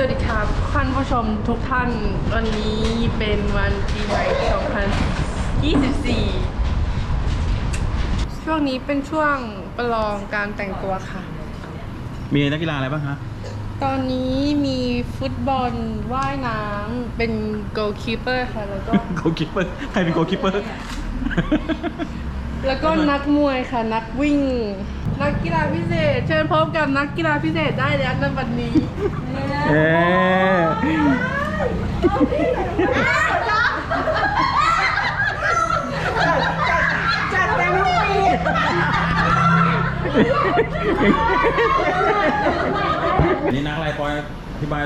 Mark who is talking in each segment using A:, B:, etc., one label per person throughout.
A: สวัสดีครับท่านผู้ชมทุกท่าน วันนี้เป็นวันปีใหม่ 2024 ช่วงนี้เป็นช่วงประลองการแต่งตัวค่ะ
B: มีนักกีฬาอะไรบ้างคะ
A: ตอนนี้มีฟุตบอลว่ายน้ำเป็น goalkeeper ค่ะ แล้วก็
B: โกคิปเปอร์ ใครเป็นโกคิปเปอร์
A: แล้วก็นักมวยค่ะ นักวิ่ง นักกีฬาพิเศษ เชิญพบกับนักกีฬาพิเศษได้แล้วในวันนี้
B: เอ๊ะอันนี้นักอะไรปอยอธิบาย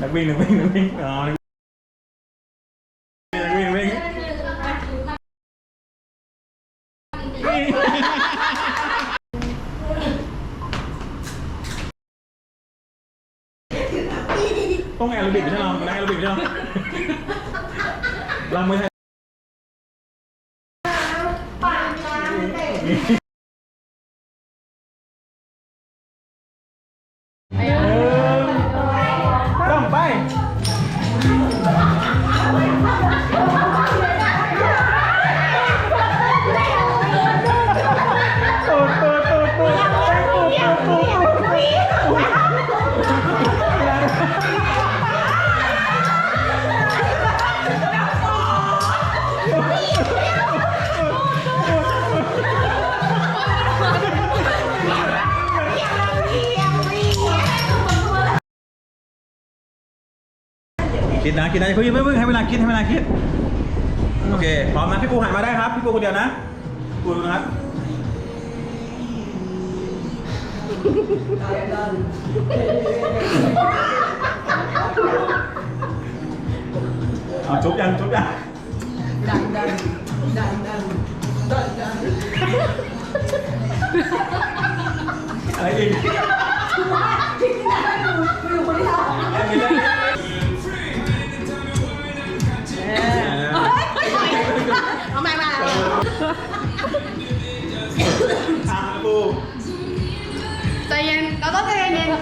B: นักวิ่งนักวิ่งนักวิ่งอ๋อนักวิ่งนักวิ่งนักวิ่ง ต้องแอโรบิกไม่ใช่เราต้องแอโรบิกไม่ใช่เราลำมือไคิดนะคิดนะเพิ่งเพิ่เพิ่งให้เวลาคิดให้เวลาคิด โอเคพร้อมนะพี่ปูหันมาได้ครับ พี่ปูคนเดียวนะปูนะครับเอาจุบยังจุบยังดันดันดันดันดันดันอะไรอีก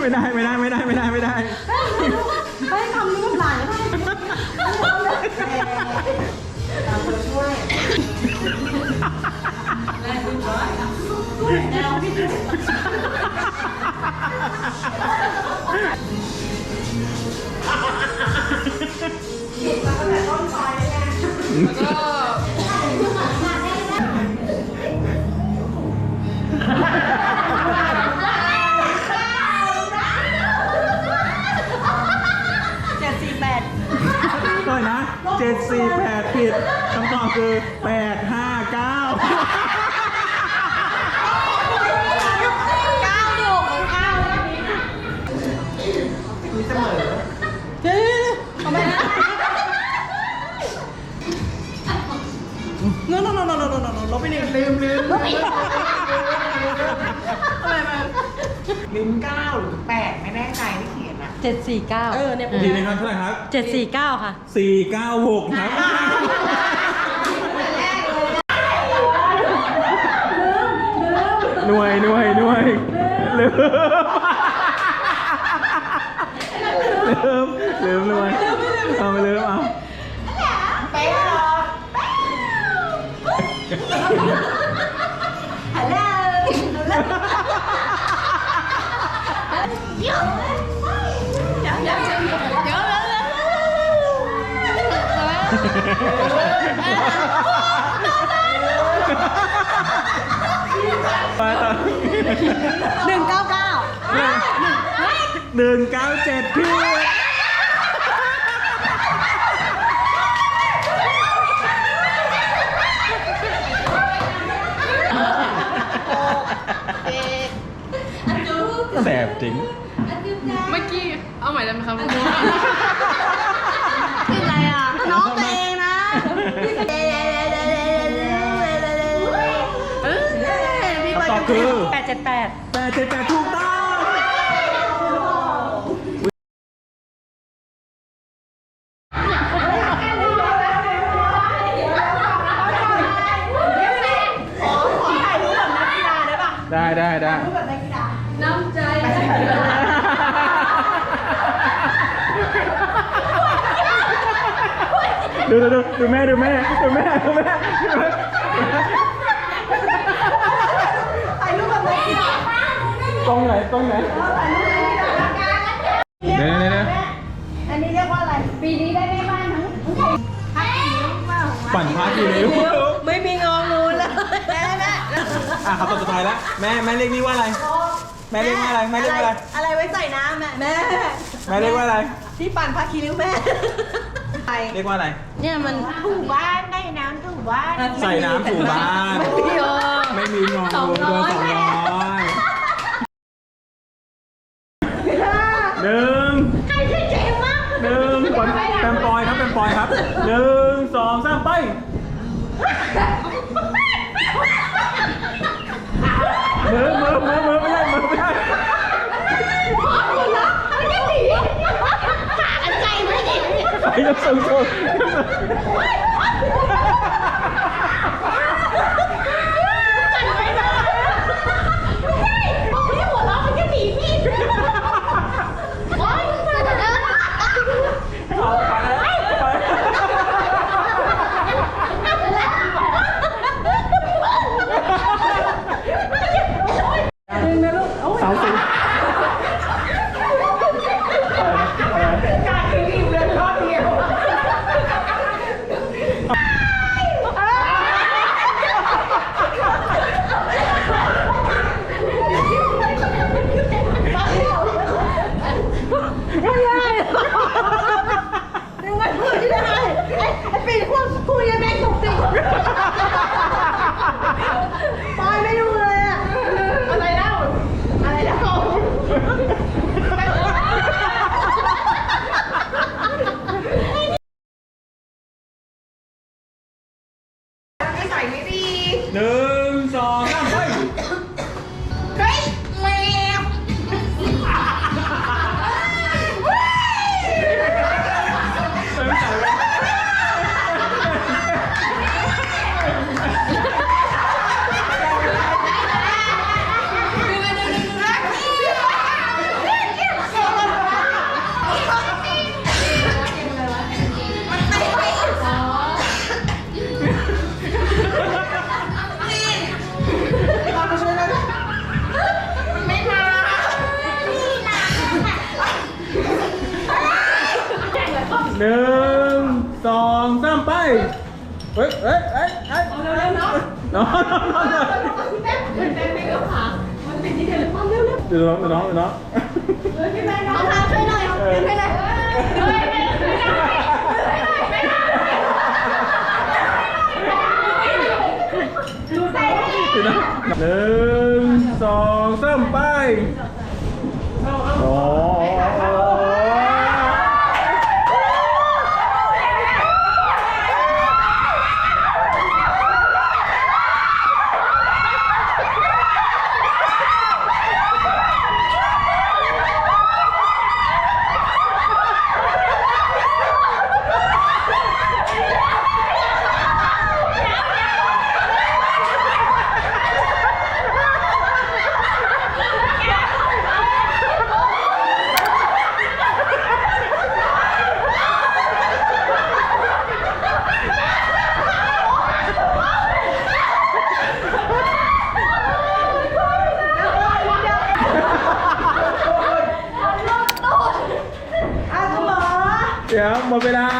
A: ไม่ได้
B: ไม่
A: ได้
C: ไม่ได้
B: ไม่ได้ไม่ได้ไม่
D: ทำนี่กับหลายไม่ได้
A: แล้วก็
B: 8ผิดคำตอบคือ 8 5 9 ก้า
D: วอยู่ขอเก้าวมีเสมอทำไมนะ no no no no no no ลบไปหนึ่งลืมลืมอะไรมาลิ้เก้าหรือแปดไม่แน่ใจนี่คือ
E: เจ็ดสี่เก้า
D: เออเนี่ย
B: ผม ดีใครับเท่าไหร่ครับ
E: 749 ค่ะ
B: 496 ครับ ไปต่อ
D: หนึ่งเก้าเก้า
B: หนึ่งเก้าเจ็ดพี่แสบจริง
A: เมื่อกี้ เอาใหม่ได้ไหมครับ
B: คือ
E: แปดเจ็ดแปด
B: 8 7 8 ถูกต้อง
D: ได้
B: ได้ได้
D: น้ำ
A: ใจ
B: ดูดูดูดูดูแม่ดูแม่ดูแม่ดูแม่ ตรงไหนตรงไหน
D: ถ่ายรูปกับนักกีฬา
B: เดี๋ยวเดี๋ยวเดี๋ยว
D: อันนี้เรียกว่าอะไร
C: ปีนี้ได้แม่บ้านทั้งทั้ง
B: ปั่นพากี่นิ้ว
D: ไม่มีงองูเลยแม่แม่
B: อะครับตอนสุดท้ายแล้วแม่แม่เรียกนี่ว่าอะไร แม่เรียกว่าอะไรแม่เรียกว่าอะไร
D: อะไรไว้ใส่น้ำแม่แม่
B: แม่เรียกว่าอะไร
D: ที่ปั่นผ้าคีริ้วแม่ไป
B: เรียกว่าอะไร
C: เนี่ยมัน
D: ถูบ้านได้น้ำถูบ้าน
B: ใส่น้ำถูบ้าน
D: ไม่มีเออ
B: ไม่มีงองูโดนสองร้อยหนึ่ง
C: ใครชื่อเจมส์วะ
B: หนึ่งก่อนแปมปอยครับแปมปอยครับ หนึ่งสองสามไป มือมือมือมือไม่ใช่มือไม่ใช่
C: อันใจไม่ดี
B: ไปยกสูงสูง
C: องสามไป เฮ้ยเฮ้ยเฮ้ยเฮ้ย
B: เอาเร็วๆเนาะน้
D: องน้องน้องพี่แป๊บเหมือนแป๊บไม่ก็ขามั
B: นเป็นที่
D: เดียว
B: เลยความเร็วๆเดี๋ยวน้องเดี๋ยวน้องเดี๋ยวน้องเฮ้ยพี่แป๊บ
D: น้องทางช่วยหน่อยช่วยหน่อย
B: เฮ้ยไม่ได้ไม่ได้ไม่ได้ดูใส่ได้หนึ่งสองสามไป Vamos ver lá.